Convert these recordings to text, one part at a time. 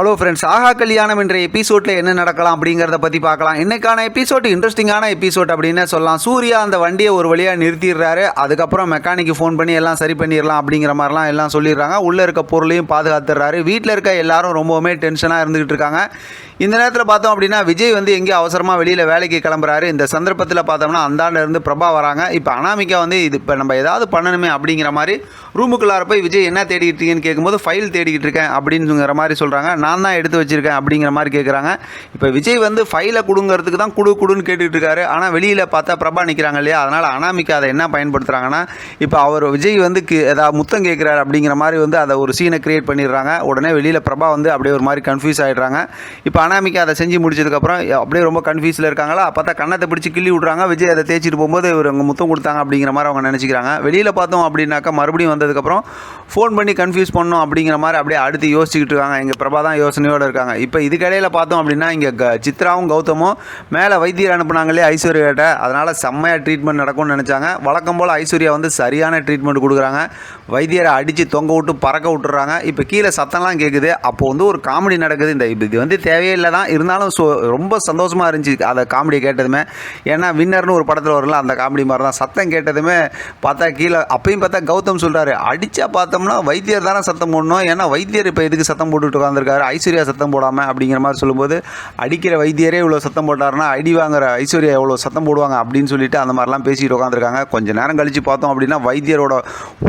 Hello friends ஆஹா கல்யாணம் என்ற எபிசோடில் என்ன நடக்கலாம் அப்படிங்கிறத பற்றி பார்க்கலாம். இன்னைக்கான எபிசோட் இன்ட்ரெஸ்டிங்கான எபிசோட் அப்படின்னு சொல்லலாம். சூர்யா அந்த வண்டியை ஒரு வழியாக நிறுத்திடுறாரு. அதுக்கப்புறம் மெக்கானிக்கு ஃபோன் பண்ணி எல்லாம் சரி பண்ணிடலாம் அப்படிங்கிற மாதிரிலாம் எல்லாம் சொல்லிடுறாங்க. உள்ளே இருக்க பொருளையும் பாதுகாத்துறாரு வீட்டில் இருக்க எல்லாரும் ரொம்பவுமே டென்ஷனாக இருந்துகிட்டு இருக்காங்க. இந்த நேரத்தில் பார்த்தோம் அப்படின்னா விஜய் வந்து எங்கேயோ அவசரமாக வெளியில் வேலைக்கு கிளம்புறாரு. இந்த சந்தர்ப்பத்தில் பார்த்தோம்னா அந்தாண்ட இருந்து பிரபா வராங்க. இப்போ அனாமிக்கா வந்து இது இப்போ நம்ம ஏதாவது பண்ணணுமே அப்படிங்கிற மாதிரி ரூமுக்குள்ளார போய் விஜய் என்ன தேடிக்கிட்டு இருக்கீங்கன்னு கேட்கும்போது ஃபைல் தேடிக்கிட்டு இருக்கேன் அப்படிங்கிற மாதிரி சொல்கிறாங்க நான் தான் எடுத்து வச்சிருக்கேன் அப்படிங்கிற மாதிரி கேட்குறாங்க இப்போ விஜய் வந்து ஃபைலை கொடுங்கிறதுக்கு தான் குடு குடுன்னு கேட்டுகிட்டு இருக்காரு. ஆனால் வெளியில் பார்த்தா பிரபா நிற்கிறாங்க இல்லையா? அதனால் அனாமிக்கா அதை என்ன பயன்படுத்துகிறாங்கன்னா இப்போ அவர் விஜய் வந்து ஏதாவது முத்தம் கேட்குறாரு அப்படிங்கிற மாதிரி வந்து அதை ஒரு சீனை கிரியேட் பண்ணிடுறாங்க. உடனே வெளியில் பிரபா வந்து அப்படியே ஒரு மாதிரி கன்ஃபியூஸ் ஆகிடுறாங்க இப்போ அனாமிக்கா அதை செஞ்சு முடிச்சதுக்கப்புறம் அப்படியே ரொம்ப கன்ஃபியூஸில் இருக்காங்களா? பார்த்தா கண்ணத்தை பிடிச்சி கிள்ளி விட்றாங்க. விஜய் அதை தேய்ச்சிட்டு போகும்போது இவர் அங்கே முத்தம் கொடுத்தாங்க அப்படிங்கிற மாதிரி அவங்க நினச்சிக்கிறாங்க. வெளியில் பார்த்தோம் அப்படின்னாக்கா மறுபடியும் வந்ததுக்கப்புறம் ஃபோன் பண்ணி கன்ஃபியூஸ் பண்ணோம் அப்படிங்கிற மாதிரி அப்படியே அடுத்து யோசிச்சுக்கிட்டு இருக்காங்க. எங்கள் பிரபா தான் யோசனையோடு இருக்காங்க. இப்போ இதுக்கடையில் பார்த்தோம் அப்படின்னா இங்கே க சித்ராவும் கௌதமும் மேலே வைத்தியர் அனுப்புனாங்களே ஐஸ்வர்யாட்ட? அதனால் செம்மையாக ட்ரீட்மெண்ட் நடக்கும்னு நினச்சாங்க. வழக்கம் போல் ஐஸ்வர்யா வந்து சரியான ட்ரீட்மெண்ட் கொடுக்குறாங்க. வைத்தியரை அடித்து தொங்க விட்டு பறக்க விட்டுறாங்க. இப்போ கீழே சத்தம்லாம் கேட்குது அப்போ வந்து ஒரு காமெடி நடக்குது. இந்த இது வந்து தேவையில்லை தான். இருந்தாலும் ஸோ ரொம்ப சந்தோஷமாக இருந்துச்சு அதை காமெடியை கேட்டதுமே. ஏன்னா வின்னர்னு ஒரு படத்தில் வரல அந்த காமெடி மாதிரி தான் சத்தம் கேட்டதுமே பார்த்தா கீழே அப்பயும் பார்த்தா கௌதம் சொல்கிறாரு அடித்தா பார்த்தோம்னா வைத்தியர் தானே சத்தம் போடணும். ஏன்னா வைத்தியர் இப்போ எதுக்கு சத்தம் போட்டுட்டு உட்காந்துருக்காரு ஐஸ்வர்யா சத்தம் போடாமல் அப்படிங்கிற மாதிரி சொல்லும்போது அடிக்கிற வைத்தியரே இவ்வளோ சத்தம் போட்டாருன்னா அடி வாங்குற ஐஸ்வர்யா எவ்வளோ சத்தம் போடுவாங்க அப்படின்னு சொல்லிட்டு அந்த மாதிரிலாம் பேசிட்டு உட்காந்துருக்காங்க கொஞ்சம் நேரம் கழித்து பார்த்தோம் அப்படின்னா வைத்தியரோட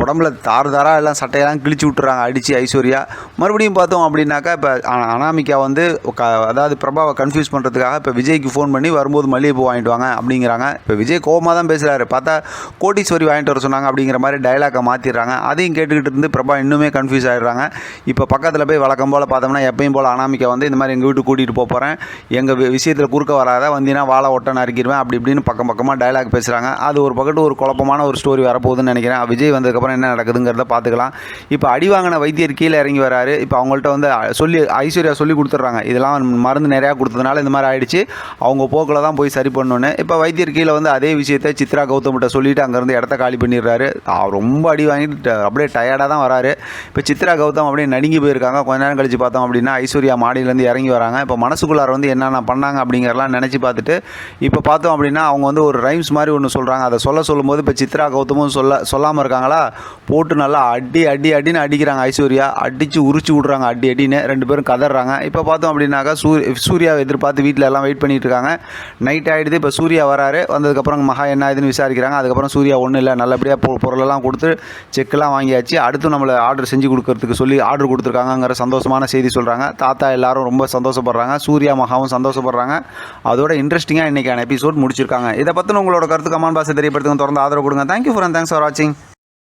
உடம்புல தார் தாராக எல்லாம் சட்டையெல்லாம் கிழிச்சு விட்டுறாங்க அடித்து ஐஸ்வர்யா. மறுபடியும் பார்த்தோம் அப்படின்னாக்கா இப்போ அனாமிகா வந்து அதாவது பிரபாவை கன்ஃபியூஸ் பண்ணுறதுக்காக இப்போ விஜய்க்கு ஃபோன் பண்ணி வரும்போது மல்லிகைப்பூ வாங்கிட்டு வாங்க அப்படிங்கிறாங்க. இப்போ விஜய் கோபமாக தான் பேசுகிறாரு பார்த்தா கோட்டீஸ்வரி வாங்கிட்டு வர சொன்னாங்க அப்படிங்கிற மாதிரி டைலாக்கை மாற்றிடுறாங்க அதையும் கேட்டுக்கிட்டு இருந்து பிரபா இன்னுமே கன்ஃபியூஸ் ஆகிடுறாங்க இப்போ பக்கத்தில் போய் வழக்கம் போல் பார்த்தோம்னா எப்பயும் போல் அனாமிகா வந்து இந்த மாதிரி எங்கள் வீட்டுக்கு கூட்டிகிட்டு போக போகிறேன் எங்கள் விஷயத்தில் குறுக்க வராத வந்தீங்கன்னா வாழை ஒட்டை நறுக்கிடுவேன் அப்படி இப்படின்னு பக்கம் பக்கமாக டைலாக் பேசுகிறாங்க அது ஒரு பக்கத்து ஒரு குழப்பமான ஒரு ஸ்டோரி வரப்போகுதுன்னு நினைக்கிறேன். விஜய் வந்ததுக்கப்புறம் என்ன நடக்குதுங்கிறத பார்த்துக்கலாம். இப்போ அடி வாங்கின வைத்தியர் கீழே இறங்கி வராரு. இப்போ அவங்கள்ட்ட வந்து சொல்லி ஐஸ்வர்யா சொல்லி கொடுத்துட்றாங்க. இதெல்லாம் மருந்து நிறையா கொடுத்ததுனால இந்த மாதிரி ஆயிடுச்சு. அவங்க போக்கில் தான் போய் சரி பண்ணணுன்னு இப்போ வைத்தியர் கீழே வந்து அதே விஷயத்தை சித்ரா கௌதம்கிட்ட சொல்லிவிட்டு அங்கேருந்து இடத்த காலி பண்ணிடுறாரு. ரொம்ப அடி வாங்கிட்டு அப்படியே டயர்டாக தான் வராரு. இப்போ சித்ரா கௌதம் அப்படியே நடுங்கி போயிருக்காங்க. கொஞ்ச நேரம் கழிச்சு பார்த்தோம் அப்படின்னா ஐஸ்வர்யா மாடியிலேருந்து இறங்கி வராங்க. இப்போ மனசுக்குள்ளார வந்து என்னென்ன பண்ணாங்க அப்படிங்கிறலாம் நினச்சி பார்த்துட்டு இப்போ பார்த்தோம் அப்படின்னா அவங்க வந்து ஒரு ரைம்ஸ் மாதிரி ஒன்று சொல்கிறாங்க அதை சொல்ல சொல்லும்போது இப்போ சித்ரா கௌதமும் சொல்ல சொல்லாமல் இருக்காங்களா? போட்டு நல்லா அடி அடி அடின்னு அடிக்கிறாங்க ஐஸ்வர்யா. அடித்து உரிச்சு விட்றாங்க அடி அடின்னு. ரெண்டு பேரும் கதறாங்க இப்போ பார்த்தோம் அப்படின்னாக்கா சூ சூர்யாவை எதிர்பார்த்து வீட்டில் எல்லாம் வெயிட் பண்ணிட்டு இருக்காங்க. நைட் ஆகிடுது இப்போ சூர்யா வராரு. வந்ததுக்கப்புறம் மகா என்ன ஆகுதுன்னு விசாரிக்கிறாங்க. அதுக்கப்புறம் சூர்யா ஒன்றும் இல்லை. நல்லபடியாக பொ பொருளெல்லாம் கொடுத்து செக்கெல்லாம் வாங்கியாச்சு. அடுத்து நம்மளை ஆர்டர் செஞ்சு கொடுக்கறதுக்கு சொல்லி ஆர்டர் கொடுத்துருக்காங்கங்கிற சந்தோஷமான செய்தி சொல்கிறாங்க தாத்தா எல்லாரும் ரொம்ப சந்தோஷப்படுறாங்க. சூர்யா மகாவும் சந்தோஷப்படுறாங்க. அதோட இன்ட்ரெஸ்டிங்காக இன்றைக்கான எபிசோட் முடிச்சிருக்காங்க. இதை பற்றின உங்களோட கருத்து கமான் பாசை தெரியப்படுத்துங்க. தொடர்ந்து ஆதரவு கொடுங்க. தேங்க்யூ ஃபார் தேங்க்ஸ் ஃபார் வாட்சிங்